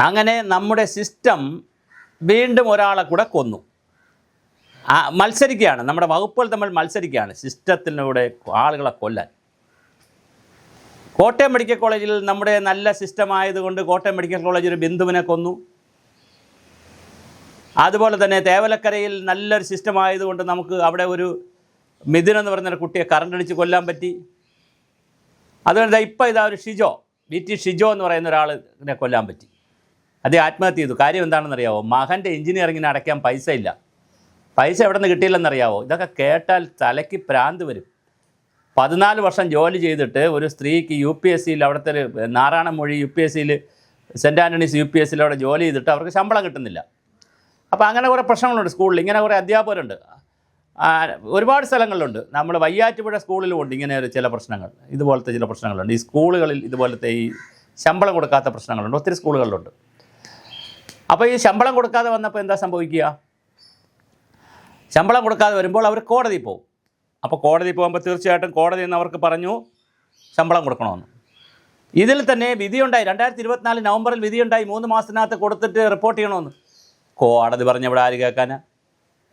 അങ്ങനെ നമ്മുടെ സിസ്റ്റം വീണ്ടും ഒരാളെ കൂടെ കൊന്നു. മത്സരിക്കുകയാണ്. നമ്മുടെ വകുപ്പുകൾ തമ്മിൽ മത്സരിക്കുകയാണ്. സിസ്റ്റത്തിലൂടെ ആളുകളെ കൊല്ലാൻ. കോട്ടയം മെഡിക്കൽ കോളേജിൽ നമ്മുടെ നല്ല സിസ്റ്റം ആയതുകൊണ്ട് കോട്ടയം മെഡിക്കൽ കോളേജ് ഒരു ബിന്ദുവിനെ കൊന്നു. അതുപോലെ തന്നെ തേവലക്കരയിൽ നല്ലൊരു സിസ്റ്റം ആയതുകൊണ്ട് നമുക്ക് അവിടെ ഒരു മിഥുൻ എന്ന് ഒരു കുട്ടിയെ കറണ്ട് അടിച്ച് കൊല്ലാൻ പറ്റി. അതുകൊണ്ട് ഇപ്പം ഇതാ ഒരു ഷിജോ. വി ടി ഷിജോ എന്ന് പറയുന്ന ഒരാളിനെ കൊല്ലാൻ പറ്റി. അദ്ദേഹം ആത്മഹത്യ ചെയ്തു. കാര്യം എന്താണെന്നറിയാവോ? മകന്റെ എഞ്ചിനീയറിങ്ങിന് അടയ്ക്കാൻ പൈസ ഇല്ല പൈസ എവിടെ നിന്ന് കിട്ടിയില്ലെന്നറിയാവോ? ഇതൊക്കെ കേട്ടാൽ തലയ്ക്ക് പ്രാന്ത് വരും. പതിനാല് വർഷം ജോലി ചെയ്തിട്ട് ഒരു സ്ത്രീക്ക് യു പി എസ് സിയിൽ അവിടുത്തെ ഒരു നാരായണമൊഴി യു പി എസ് സിയിൽ saint Antony's U P S സിയിൽ അവിടെ ജോലി ചെയ്തിട്ട് അവർക്ക് ശമ്പളം കിട്ടുന്നില്ല. അപ്പോൾ അങ്ങനെ കുറേ പ്രശ്നങ്ങളുണ്ട് സ്കൂളിൽ. ഇങ്ങനെ കുറേ അധ്യാപകരുണ്ട്. ഒരുപാട് സ്ഥലങ്ങളിലുണ്ട്. നമ്മൾ വയ്യാറ്റുപുഴ സ്കൂളിലും ഉണ്ട് ഇങ്ങനെ ഒരു ചില പ്രശ്നങ്ങൾ. ഇതുപോലത്തെ ചില പ്രശ്നങ്ങളുണ്ട്. ഈ സ്കൂളുകളിൽ ഇതുപോലത്തെ ഈ ശമ്പളം കൊടുക്കാത്ത പ്രശ്നങ്ങളുണ്ട്. ഒത്തിരി സ്കൂളുകളിലുണ്ട്. അപ്പോൾ ഈ ശമ്പളം കൊടുക്കാതെ വന്നപ്പോൾ എന്താ സംഭവിക്കുക? ശമ്പളം കൊടുക്കാതെ വരുമ്പോൾ അവർ കോടതി പോകും. അപ്പോൾ കോടതി പോകുമ്പോൾ തീർച്ചയായിട്ടും കോടതി നിന്ന് അവർക്ക് പറഞ്ഞു ശമ്പളം കൊടുക്കണമെന്ന്. ഇതിൽ തന്നെ വിധിയുണ്ടായി. രണ്ടായിരത്തി ഇരുപത്തിനാല് നവംബറിൽ വിധിയുണ്ടായി. മൂന്ന് മാസത്തിനകത്ത് കൊടുത്തിട്ട് റിപ്പോർട്ട് ചെയ്യണമെന്ന്. കോടതി പറഞ്ഞ ഇവിടെ ആര് കേൾക്കാനാ?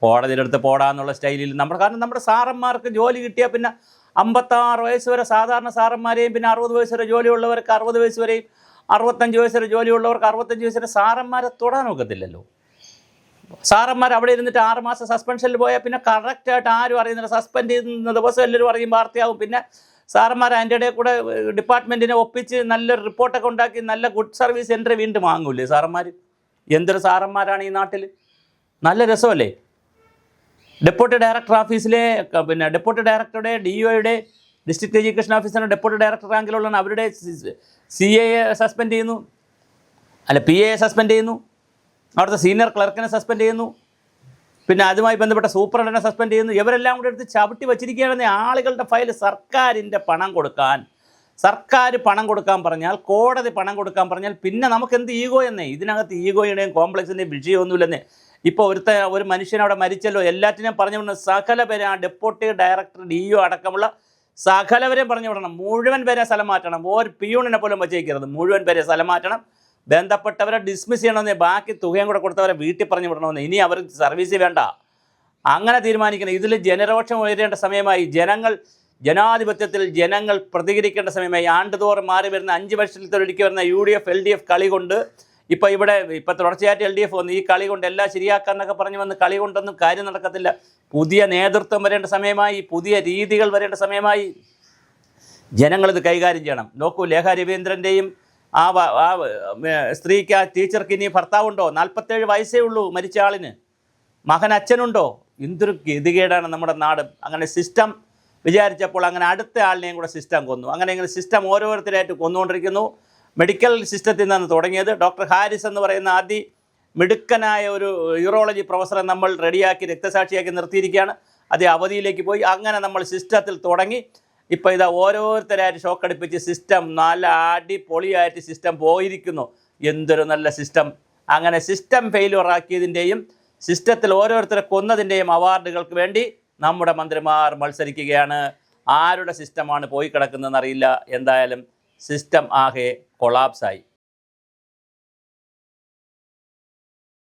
കോടതിയുടെ അടുത്ത് പോടാന്നുള്ള സ്റ്റൈലിൽ നമ്മുടെ കാരണം നമ്മുടെ സാറന്മാർക്ക് ജോലി കിട്ടിയാൽ പിന്നെ അമ്പത്താറ് വയസ്സ് വരെ സാധാരണ സാറന്മാരെയും പിന്നെ അറുപത് വയസ്സ് വരെ ജോലിയുള്ളവർക്ക് അറുപത് വയസ്സ് വരെയും അറുപത്തഞ്ച് വയസ്സ് വരെ ജോലിയുള്ളവർക്ക് അറുപത്തഞ്ച് വയസ്സ് വരെ സാറന്മാരെ തൊടാൻ ഒക്കത്തില്ലല്ലോ. സാറന്മാർ അവിടെ ഇരുന്നിട്ട് ആറ് മാസം സസ്പെൻഷനിൽ പോയാൽ പിന്നെ കറക്റ്റായിട്ട് ആരും അറിയുന്നില്ല. സസ്പെൻഡ് ചെയ്യുന്ന ദിവസം എല്ലാവരും അറിയും വാർത്തയാവും. പിന്നെ സാറന്മാർ അതിന്റെ ഇടയിൽ കൂടെ ഡിപ്പാർട്ട്മെന്റിനെ ഒപ്പിച്ച് നല്ലൊരു റിപ്പോർട്ടൊക്കെ ഉണ്ടാക്കി നല്ല ഗുഡ് സർവീസ് എൻട്രി വീണ്ടും വാങ്ങൂലേ സാറന്മാർ എന്തൊരു സാറന്മാരാണ് ഈ നാട്ടിൽ നല്ല രസമല്ലേ? ഡെപ്യൂട്ടി ഡയറക്ടർ ഓഫീസിലെ പിന്നെ ഡെപ്യൂട്ടി ഡയറക്ടറുടെ ഡി ഒയുടെ ഡിസ്ട്രിക്ട് എഡ്യൂക്കേഷൻ ഓഫീസറിന്റെ ഡെപ്യൂട്ടി ഡയറക്ടർ റാങ്കിലുള്ളതാണ് അവരുടെ സി എ സസ്പെൻഡ് ചെയ്യുന്നു. അല്ല പി എ സസ്പെൻഡ് ചെയ്യുന്നു. അവിടുത്തെ സീനിയർ ക്ലർക്കിനെ സസ്പെൻഡ് ചെയ്യുന്നു. പിന്നെ അതുമായി ബന്ധപ്പെട്ട സൂപ്രണ്ടിനെ സസ്പെൻഡ് ചെയ്യുന്നു. ഇവരെല്ലാം കൂടെ എടുത്ത് ചവിട്ടി വച്ചിരിക്കുകയാണെന്ന് ആളുകളുടെ ഫയൽ സർക്കാരിന്റെ പണം കൊടുക്കാൻ. സർക്കാർ പണം കൊടുക്കാൻ പറഞ്ഞാൽ കോടതി പണം കൊടുക്കാൻ പറഞ്ഞാൽ പിന്നെ നമുക്ക് എന്ത് ഈഗോ എന്നേ? ഇതിനകത്ത് ഈഗോയുടെയും കോംപ്ലക്സിന്റെയും വിഷയമൊന്നുമില്ലെന്നേ. ഇപ്പോൾ ഒരുത്ത ഒരു മനുഷ്യൻ അവിടെ മരിച്ചല്ലോ. എല്ലാറ്റിനെയും പറഞ്ഞു സകല പേര് ആ ഡെപ്യൂട്ടി ഡയറക്ടർ ഡി അടക്കമുള്ള സകലവരെയും പറഞ്ഞു വിടണം. മുഴുവൻ പേരെ സ്ഥലം മാറ്റണം. ഒരു പിയൂണിനെ പോലും വച്ചേക്കരുത് മുഴുവൻ പേരെ സ്ഥലം മാറ്റണം. ബന്ധപ്പെട്ടവരെ ഡിസ്മിസ് ചെയ്യണമെന്ന് ബാക്കി തുകയും കൂടെ കൊടുത്തവരെ വീട്ടിൽ പറഞ്ഞു വിടണമെന്ന്. ഇനി അവർ സർവീസ് വേണ്ട. അങ്ങനെ തീരുമാനിക്കണം. ഇതിൽ ജനരോക്ഷം ഉയരേണ്ട സമയമായി. ജനങ്ങൾ ജനാധിപത്യത്തിൽ ജനങ്ങൾ പ്രതികരിക്കേണ്ട സമയമായി. ആണ്ടുതോറും മാറി വരുന്ന അഞ്ച് വർഷത്തിൽ ഒരുക്കി വരുന്ന U D F L D F കളി കൊണ്ട് ഇപ്പോൾ ഇവിടെ ഇപ്പോൾ തുടർച്ചയായിട്ട് എൽ ഡി എഫ് വന്നു. ഈ കളി കൊണ്ട് എല്ലാം ശരിയാക്കാന്നൊക്കെ പറഞ്ഞു വന്ന് കളി കൊണ്ടൊന്നും കാര്യം നടക്കത്തില്ല. പുതിയ നേതൃത്വം വരേണ്ട സമയമായി പുതിയ രീതികൾ വരേണ്ട സമയമായി ജനങ്ങളിത് കൈകാര്യം ചെയ്യണം. നോക്കൂ ലേഖ രവീന്ദ്രന്റെയും ആ ആ സ്ത്രീക്ക് ആ ടീച്ചർക്ക് ഇനി ഭർത്താവുണ്ടോ? നാൽപ്പത്തേഴ് വയസ്സേ ഉള്ളൂ മരിച്ച ആളിന്. മകൻ അച്ഛനുണ്ടോ? എന്തൊരു ഗതികേടാണ് നമ്മുടെ നാട്. അങ്ങനെ സിസ്റ്റം വിചാരിച്ചപ്പോൾ അങ്ങനെ അടുത്ത ആളിനെയും കൂടെ സിസ്റ്റം കൊന്നു. അങ്ങനെ ഇങ്ങനെ സിസ്റ്റം ഓരോരുത്തരായിട്ട് കൊന്നുകൊണ്ടിരിക്കുന്നു. മെഡിക്കൽ സിസ്റ്റത്തിൽ നിന്നാണ് തുടങ്ങിയത്. ഡോക്ടർ ഹാരിസ് എന്ന് പറയുന്ന ആദ്യ മിടുക്കനായ ഒരു യൂറോളജി പ്രൊഫസറെ നമ്മൾ റെഡിയാക്കി രക്തസാക്ഷിയാക്കി നിർത്തിയിരിക്കുകയാണ്. അത് അവധിയിലേക്ക് പോയി. അങ്ങനെ നമ്മൾ സിസ്റ്റത്തിൽ തുടങ്ങി. ഇപ്പോൾ ഇതാ ഓരോരുത്തരായിട്ട് ഷോക്ക് അടുപ്പിച്ച് സിസ്റ്റം നല്ല അടിപൊളിയായിട്ട് സിസ്റ്റം പോയിരിക്കുന്നു. എന്തൊരു നല്ല സിസ്റ്റം അങ്ങനെ സിസ്റ്റം ഫെയിലുവർ ആക്കിയതിന്റെയും സിസ്റ്റത്തിൽ ഓരോരുത്തരെ കൊന്നതിന്റെയും അവാർഡുകൾക്ക് വേണ്ടി നമ്മുടെ മന്ത്രിമാർ മത്സരിക്കുകയാണ്. ആരുടെ സിസ്റ്റമാണ് പോയി കിടക്കുന്നതെന്നറിയില്ല എന്തായാലും സിസ്റ്റം ആകെ കൊളാപ്സായി